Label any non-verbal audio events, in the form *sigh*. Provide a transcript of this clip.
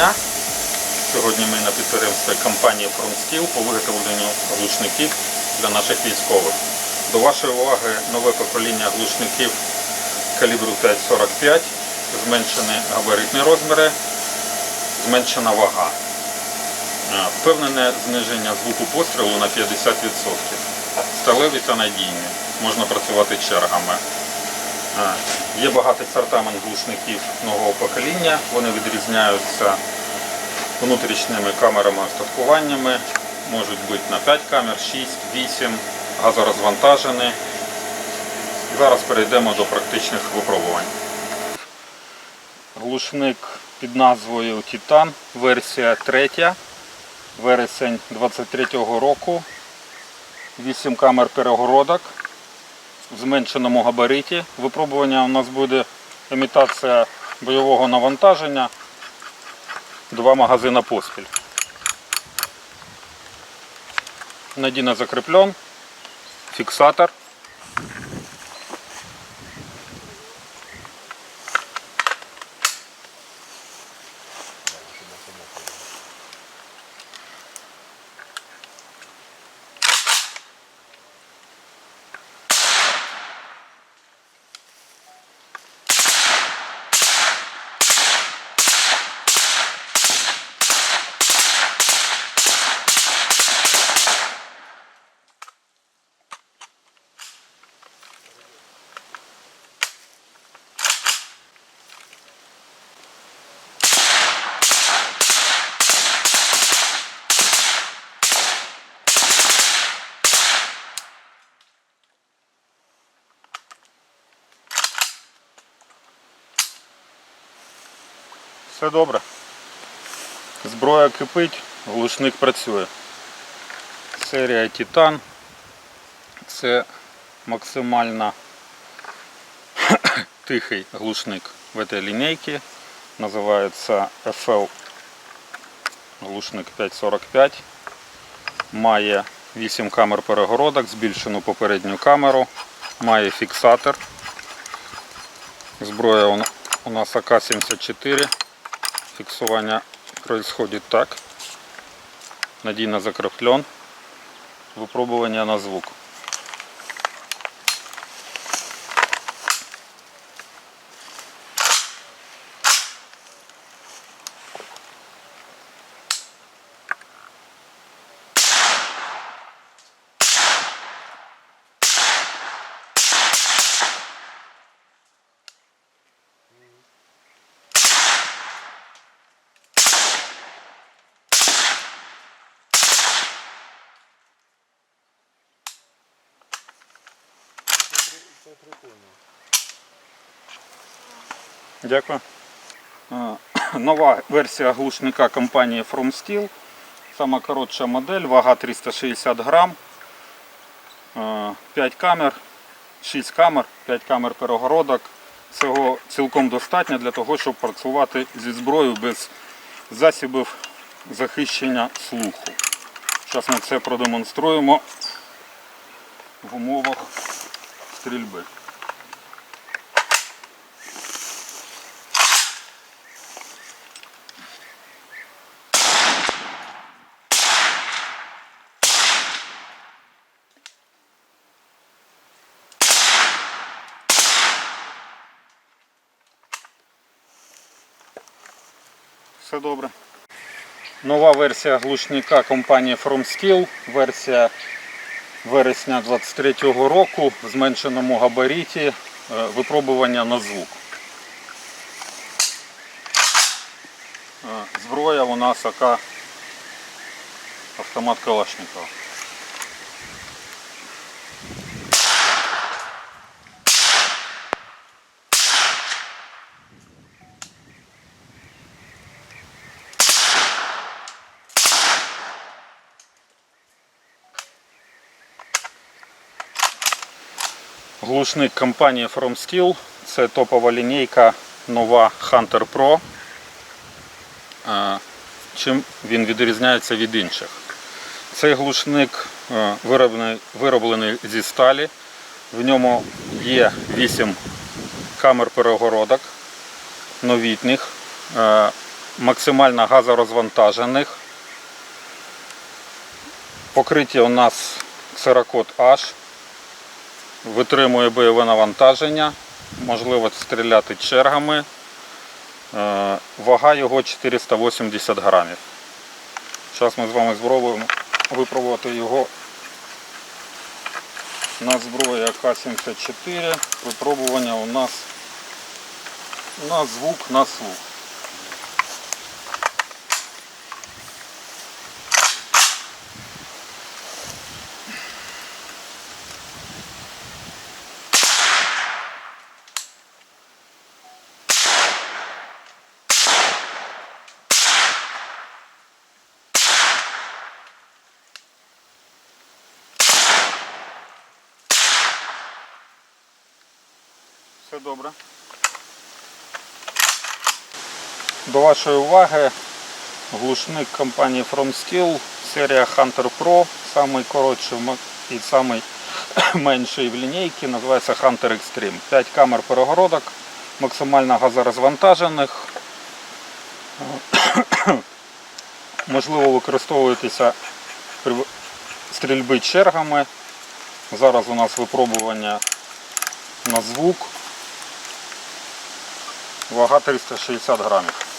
дня. Сьогодні ми на підприємстві компанії FromSteel по виготовленню глушників для наших військових. До вашої уваги нове покоління глушників калібру 5,45, зменшені габаритні розміри, зменшена вага. Е, Впевнене зниження звуку пострілу на 50%. Сталеві та надійні. Можна працювати чергами. Е, Є багато сортамент глушників нового покоління. Вони відрізняються внутрішніми камерами остаткуваннями. Можуть бути на 5 камер, 6, 8, газорозвантажені. Зараз перейдемо до практичних випробувань. Глушник під назвою Titan, версія 3, вересень 23-го року. 8 камер перегородок в зменшеному габариті. Випробування у нас буде імітація бойового навантаження. Два магазина поспіль. Надійно закріплен. Фіксатор. Все добре. Зброя кипить, глушник працює. Серія Titan. Це максимально *coughs* тихий глушник в этой лінійці. Називається FL глушник 545. Має 8 камер перегородок, збільшену попередню камеру, має фіксатор. Зброя у нас АК-74. Фиксирование происходит так. Надійно закреплен. Випробування на звук. Дякую. Е, *clears throat* Нова версія глушника компанії FromSteel. Сама коротша модель, вага 360 грам. 5 камер, 6 камер, 5 камер перегородок. Цього цілком достатньо для того, щоб працювати зі зброєю без засобів захищення слуху. Зараз ми це продемонструємо в умовах стрільби. Все добре. Нова версія глушника компанії FromSteel, версія вересня 23-го року в зменшеному габаріті, е, випробування на звук. Е, Зброя у нас АК автомат Калашникова. Глушник компанії FromSteel. Це топова лінійка нова Hunter Pro. Чим він відрізняється від інших? Цей глушник вироблений, вироблений зі сталі. В ньому є 8 камер перегородок новітніх. Максимально газорозвантажених. Покриття у нас ксерокод H. Витримує бойове навантаження. Можливо стріляти чергами. Е, Вага його 480 грамів. Зараз ми з вами спробуємо випробувати його на зброї АК-74. Випробування у нас на звук, на слух. Все добре. До вашої уваги глушник компанії FromSkill, серія Hunter Pro, самий коротший і самий *coughs* менший в лінійці, називається Hunter Extreme. 5 камер перегородок, максимально газорозвантажених. *coughs* Можливо використовуватися при стрільби чергами. Зараз у нас випробування на звук. Вага 360 грамів.